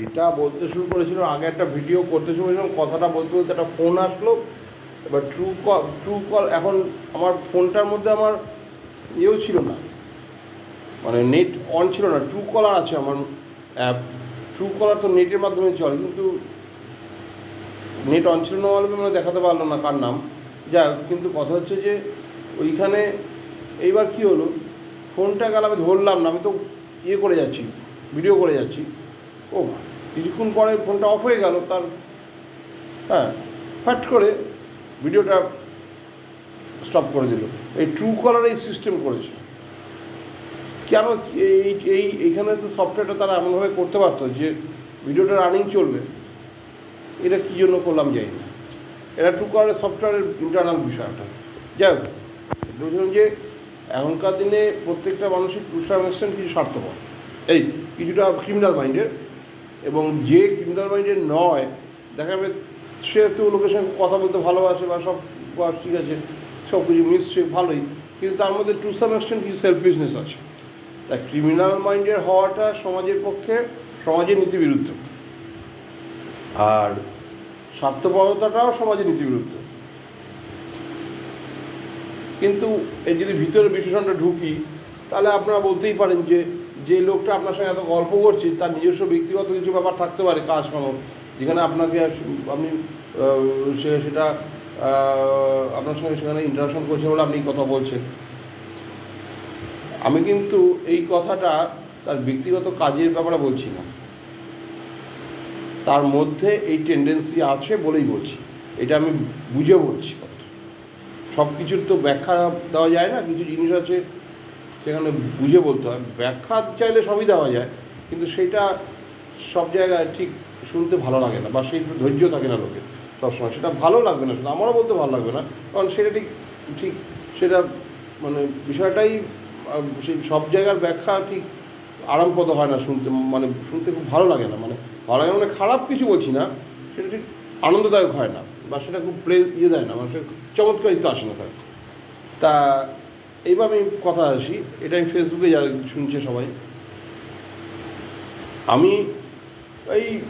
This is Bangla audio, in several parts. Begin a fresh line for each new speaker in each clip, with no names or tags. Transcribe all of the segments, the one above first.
যেটা বলতে শুরু করেছিল আগে একটা ভিডিও করতে শুরু করেছিলাম কথাটা বলতে বলতে একটা ফোন আসলো। এবার ট্রু কল ট্রু কল এখন আমার ফোনটার মধ্যে আমার ইয়েও ছিল না। মানে নেট অন ছিল না ট্রু কলার আছে আমার অ্যাপ ট্রু কলার তো নেটের মাধ্যমে চলে কিন্তু নেট অন ছিল না মানে দেখাতে পারল না কার নাম। যা হোক, কিন্তু কথা হচ্ছে যে ওইখানে এইবার কি হলো ফোনটা গেল আমি ধরলাম না আমি তো ইয়ে করে যাচ্ছি ভিডিও করে যাচ্ছি। ও কিছুক্ষণ পরে ফোনটা অফ হয়ে গেল, তার হ্যাঁ ফাট করে ভিডিওটা স্টপ করে দিল। এই ট্রু কলার এই সিস্টেম করেছে। কেন এই এই, এইখানে তো সফটওয়্যারটা তারা এমনভাবে করতে পারতো যে ভিডিওটা রানিং চলবে, এটা কী জন্য করলাম জানি না। এটা ট্রু কলারের সফটওয়্যারের ইন্টারনাল বিষয়টা। যাই হোক বুঝলাম যে এখনকার দিনে প্রত্যেকটা মানুষের এক্সটেন্ট কিছু স্বার্থপর। এই, কিছুটা ক্রিমিনাল মাইন্ডের এবং যে ক্রিমিনাল মাইন্ডের নয়, দেখা যাবে সে তো লোকের সঙ্গে কথা বলতে ভালোবাসে বা সব ঠিক আছে, সব কিছু মিশছে, ভালোই। কিন্তু তার মধ্যে টু সাম এক্সটেন্ট কিছু সেলফ বিজনেস আছে। তাই ক্রিমিনাল মাইন্ডের হওয়াটা সমাজের পক্ষে, সমাজের নীতিবিরুদ্ধ। আর স্বার্থপরতাটাও সমাজের নীতিবিরুদ্ধ। কিন্তু এই যদি ভিতরে বিশ্লেষণটা ঢুকি, তাহলে আপনারা বলতেই পারেন যে যে লোকটা আপনার সঙ্গে এত গল্প করছে তার নিজস্ব ব্যক্তিগত কিছু ব্যাপার থাকতে পারে কাজ কাম যেখানে আপনাকে আপনি আহ, সে সেটা আপনার সঙ্গে সেখানে ইন্টারাকশন করছে বলে আপনি কথা বলছেন। আমি কিন্তু এই কথাটা তার ব্যক্তিগত কাজের ব্যাপারে বলছি না। তার মধ্যে এই টেন্ডেন্সি আছে বলেই বলছি। এটা আমি বুঝে বলছি। সব কিছুর তো ব্যাখ্যা দেওয়া যায় না কিছু জিনিস আছে সেখানে বুঝে বলতে হয়। ব্যাখ্যা চাইলে সবই দেওয়া যায়, কিন্তু সেটা সব জায়গায় ঠিক শুনতে ভালো লাগে না বা সেই ধৈর্য থাকে না লোকের সবসময়। সেটা ভালো লাগবে না সেটা আমারও বলতে ভালো লাগবে না, কারণ সেটা ঠিক ঠিক সেটা মানে বিষয়টাই সেই সব জায়গার ব্যাখ্যা ঠিক আরামপদ হয় না শুনতে মানে শুনতে খুব ভালো লাগে না। মানে ভালো লাগে মানে খারাপ কিছু বলছি না, সেটা ঠিক আনন্দদায়ক হয় না বা সেটা খুব প্লে ইয়ে দেয় না মানে সেটা চমৎকারিত আসে না তা এইবার আমি কথা আসি এটা আমি ফেসবুকে যা শুনছে সবাই। আমি এই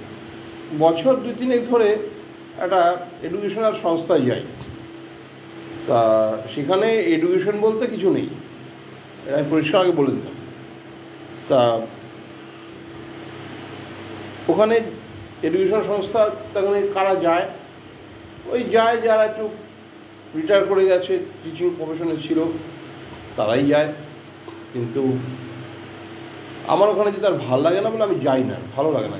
বছর দুই তিনেক ধরে একটা এডুকেশনাল সংস্থায় যাই। তা সেখানে এডুকেশন বলতে কিছু নেই। এটা আমি পরিষ্কার আগে বলে দিলাম। তা ওখানে এডুকেশন সংস্থা তখন কারা যায়? ওই যায় যারা একটু রিটায়ার করে গেছে টিচিং প্রফেশনে ছিল। তারাই যায়। কিন্তু আমার ওখানে যেতে আর ভালো লাগে না বলে আমি যাই না, ভালো লাগে না।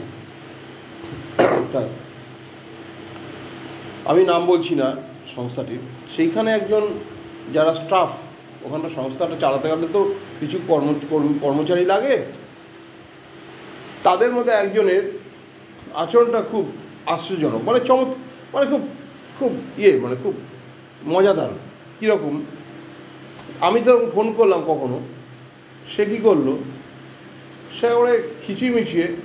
আমি নাম বলছি না সংস্থাটির। সেইখানে একজন যারা স্টাফ ওখানটা সংস্থাটা চালাতে গেলে তো কিছু কর্ম- কর্মচারী লাগে। তাদের মধ্যে একজনের আচরণটা খুব আশ্চর্যজনক মানে চমৎ মানে খুব খুব ইয়ে মানে খুব মজাদার। কীরকম? আমি তো ফোন করলাম কখনো। সে কী করল? সে ওরে খিচিয়ে মিছিয়ে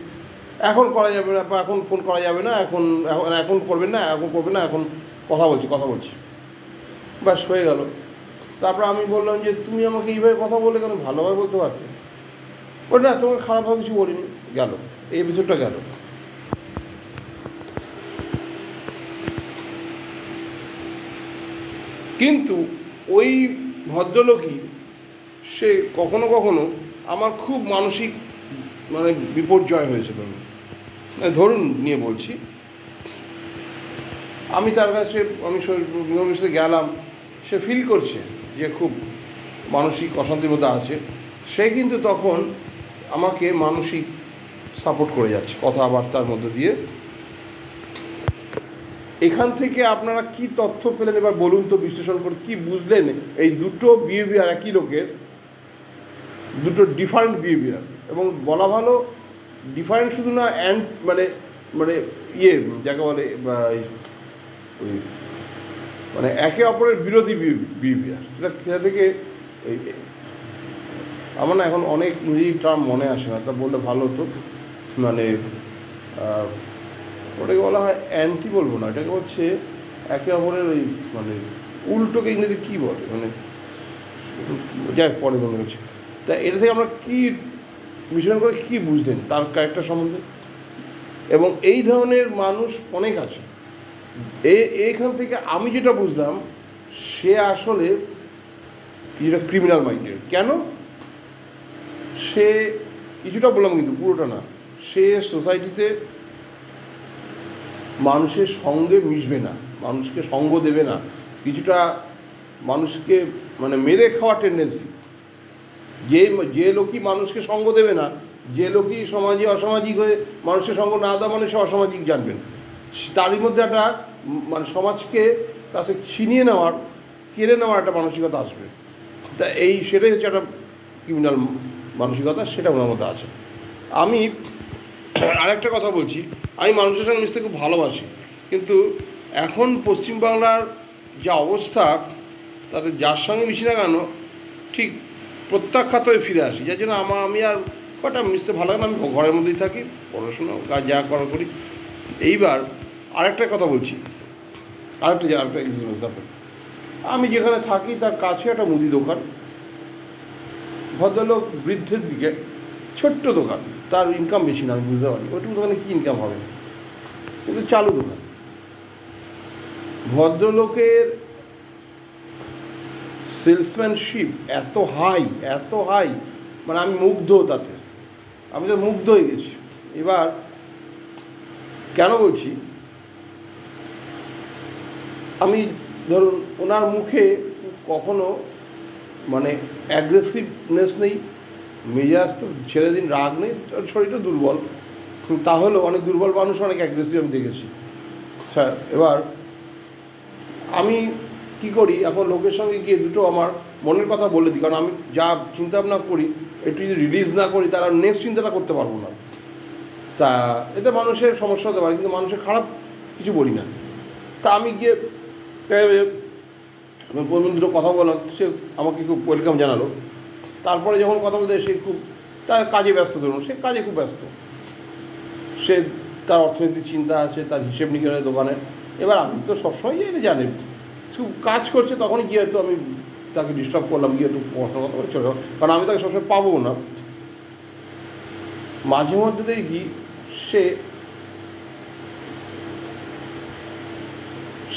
এখন করা যাবে না, বা এখন ফোন করা যাবে না, এখন এখন এখন করবেন না, এখন করবেন না, এখন কথা বলছি কথা বলছি। ব্যাস, হয়ে গেল। তারপর আমি বললাম যে, তুমি আমাকে এইভাবে কথা বলে কেন? ভালোভাবে বলতে পারতে? না তোমার খারাপভাবে কিছু বলিনি। গেল। এই এপিসোডটা গেল। কিন্তু ওই ভদ্রলোকই, সে কখনো কখনো আমার খুব মানসিক মানে বিপর্যয় হয়েছে ধরুন। মানে ধরুন নিয়ে বলছি, আমি তার কাছে, আমি সাথে গেলাম, সে ফিল করছে যে খুব মানসিক অশান্তির মধ্যে আছে। সে কিন্তু তখন আমাকে মানসিক সাপোর্ট করে যাচ্ছে, কথাবার্তার মধ্যে দিয়ে। এখান থেকে আপনারা কি তথ্য পেলেন? এবার বলুন তো বিশ্লেষণ করে কি বুঝলেন এই দুটো বিহেভিয়ার একই লোকের? দুটো ডিফারেন্ট বিহেভিয়ার এবং বলা ভালো ডিফারেন্ট শুধু না অ্যান্ড মানে মানে ইয়ে যাকে বলে মানে একে অপরের বিরোধী বিহেভিয়ার সেটা সেটা থেকে আমার না এখন অনেক ইংরেজি টার্ম মনে আসে না, তা বললে ভালো হতো। মানে ওটাকে বলা হয় অ্যান্টি বলব না, এটাকে হচ্ছে একে অপরের ওই মানে উল্টোকে ইংরেজি কী বলে? মানে যাই পরে মনে হচ্ছে তা এটা থেকে আমরা কী বিশ্লেষণ করে কী বুঝলেন তার ক্যারেক্টার সম্বন্ধে। এবং এই ধরনের মানুষ অনেক আছে। এ এইখান থেকে আমি যেটা বুঝলাম, সে আসলে কিছুটা ক্রিমিনাল মাইন্ডেড কেন? সে কিছুটা বললাম কিন্তু, পুরোটা না। সে সোসাইটিতে মানুষের সঙ্গে মিশবে না, মানুষকে সঙ্গ দেবে না। কিছুটা মানুষকে মানে মেরে খাওয়া টেন্ডেন্সি যে যে লোকই মানুষকে সঙ্গ দেবে না, যে লোকই সমাজে, অসামাজিক হয়ে মানুষের সঙ্গ না দেওয়া মানে সে অসামাজিক জানবেন তারই মধ্যে একটা মানে সমাজকে কাছে ছিনিয়ে নেওয়ার, কেড়ে নেওয়ার একটা মানসিকতা আসবে। তা এই সেটাই হচ্ছে একটা ক্রিমিনাল মানসিকতা, সেটা ওনার মধ্যে আছে। আমি আরেকটা কথা বলছি, আমি মানুষের সঙ্গে মিশতে খুব ভালোবাসি, কিন্তু এখন পশ্চিমবাংলার যা অবস্থা, তাতে যার সঙ্গে মিশি না কেন, ঠিক প্রত্যাখ্যাত হয়ে ফিরে আসি। যার জন্য আমার আমি আর কটা মিশতে ভালো লাগে না, আমি ঘরের মধ্যেই থাকি, পড়াশোনা কাজ যা করা করি। এইবার আরেকটা কথা বলছি, আরেকটা আরেকটা। আমি যেখানে থাকি, তার কাছে একটা মুদি দোকান। ভদ্রলোক বৃদ্ধের দিকে ছোট্ট দোকান। তার ইনকাম বেশি না, আমি বুঝতে পারি ওইটুকু দোকানে কী ইনকাম হবে? কিন্তু চালু দোকান। ভদ্রলোকের সেলসম্যানশিপ এত হাই এত হাই মানে আমি মুগ্ধ তাতে। আমি তো মুগ্ধ হয়ে গেছি। এবার কেন বলছি? আমি ধরুন, ওনার মুখে কখনো মানে অ্যাগ্রেসিভনেস নেই। মেজাজ তো ছেড়ে দিন, রাগ নেই শরীরটা দুর্বল। তাহলেও অনেক দুর্বল মানুষ, অনেক অ্যাগ্রেসিভ আমি দেখেছি। স্যার, এবার আমি কি করি, এখন লোকের সঙ্গে গিয়ে দুটো আমার মনের কথা বলে দিই, কারণ আমি যা চিন্তা ভাবনা করি, একটু যদি রিলিজ না করি তারা নেক্সট চিন্তাটা করতে পারব না। তা, এতে মানুষের সমস্যা হতে পারে, কিন্তু মানুষের খারাপ কিছু বলি না। তা আমি গিয়ে আমি দুটো কথা বললাম সে আমাকে খুব ওয়েলকাম জানালো। তারপরে যখন কথা বলতে সে খুব তার কাজে ব্যস্ত, ধরুন, সে কাজে খুব ব্যস্ত। সে তার অর্থনৈতিক চিন্তা আছে, তার হিসেব নিকেশের দোকানে। এবার আমি তো সবসময় এটা জানি। খুব কাজ করছে তখনই গিয়ে হয়তো আমি তাকে ডিস্টার্ব করলাম, গিয়ে একটু পড়াশোনা কথা বলে চলে কারণ আমি তাকে সবসময় পাবো না। মাঝে মধ্যে দেখি সে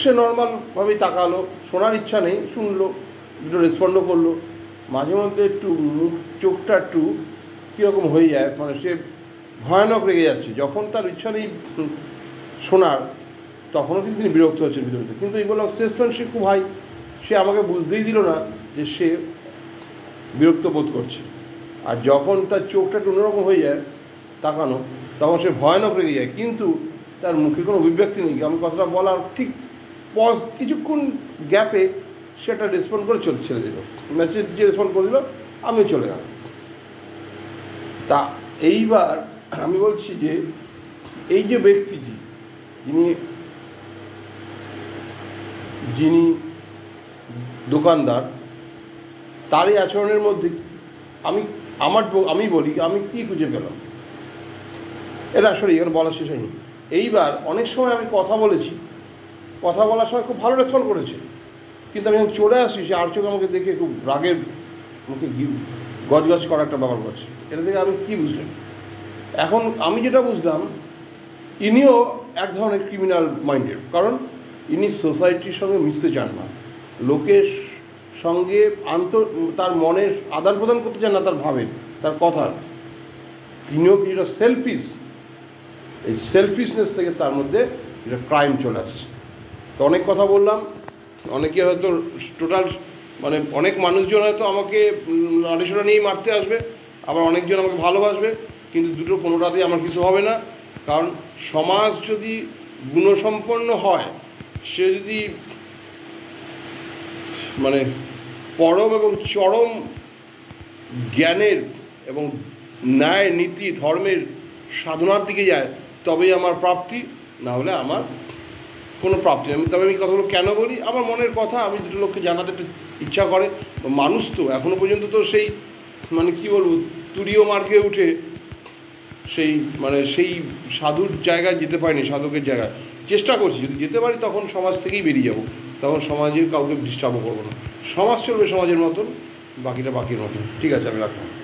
সে নর্মালভাবেই তাকালো, শোনার ইচ্ছা নেই, শুনলো দুটো রেসপন্ডও করল। মাঝে মধ্যে একটু মুখ, চোখটা একটু কীরকম হয়ে যায় মানে সে ভয়ানক রেগে যাচ্ছে। যখন তার ইচ্ছা নেই শোনার, তখনও কিন্তু তিনি বিরক্ত হচ্ছেন ভিতরে। কিন্তু সেলসম্যান সে খুব হাই সে আমাকে বুঝতেই দিল না যে সে বিরক্ত বোধ করছে। আর যখন তার চোখটা একটু অন্যরকম হয়ে যায় তাকানো, তখন সে ভয়ানক রেগে যায়। কিন্তু তার মুখে কোনো অভিব্যক্তি নেই। আমি কথাটা বলার ঠিক পজ, কিছুক্ষণ গ্যাপে সেটা রেসপন্ড করে চলে ছেড়ে দিল। মেসেজ যে রেসপন্ড করে দিল, আমি চলে গেলাম। তা এইবার আমি বলছি যে, এই যে ব্যক্তিটি, যিনি যিনি দোকানদার তার এই আচরণের মধ্যে আমি, আমার আমি বলি, আমি কি খুঁজে পেলাম? এটা আসলে এখানে বলা শেষ হয়নি। এইবার অনেক সময় আমি কথা বলেছি, কথা বলার সময় খুব ভালো রেসপন্ড করেছে। কিন্তু আমি যখন চলে আসি সে আর চোখ আমাকে দেখে খুব রাগের মুখে গজগজ করা একটা ব্যাপার করছে। এটা থেকে আমি কী বুঝলাম? এখন আমি যেটা বুঝলাম, ইনিও এক ধরনের ক্রিমিনাল মাইন্ডেড কারণ ইনি সোসাইটির সঙ্গে মিশতে চান না। লোকের সঙ্গে আন্ত, তার মনের আদান প্রদান করতে চান না, তার ভাবে, তার কথার তিনিও কিছুটা সেলফিস এই সেলফিসনেস থেকে তার মধ্যে একটা ক্রাইম চলে আসছে। তো অনেক কথা বললাম। অনেকে হয়তো টোটাল মানে অনেক মানুষজন হয়তো আমাকে আড়াইশোটা নিয়েই মারতে আসবে, আবার অনেকজন আমাকে ভালোবাসবে, কিন্তু দুটো কোনোটাতেই আমার কিছু হবে না। কারণ সমাজ যদি গুণসম্পন্ন হয়, সে যদি মানে পরম এবং চরম জ্ঞানের এবং ন্যায়, নীতি, ধর্মের সাধনার দিকে যায়, তবেই আমার প্রাপ্তি, না হলে আমার কোনো প্রাপ্তি। আমি তবে আমি কথাগুলো কেন বলি? আমার মনের কথা, আমি দুটো লোককে জানাতে একটু ইচ্ছা করে। মানুষ তো, এখনও পর্যন্ত তো সেই মানে কি বলব, তুরীয় মার্গে উঠে সেই মানে সেই সাধুর জায়গায় যেতে পারিনি, সাধকের জায়গায়। চেষ্টা করছি, যদি যেতে পারি তখন সমাজ থেকেই বেরিয়ে যাব। তখন সমাজের কাউকে ডিস্টার্বও করব না। সমাজ চলবে সমাজের মতন, বাকিটা বাকির মতন। ঠিক আছে, আমি রাখলাম।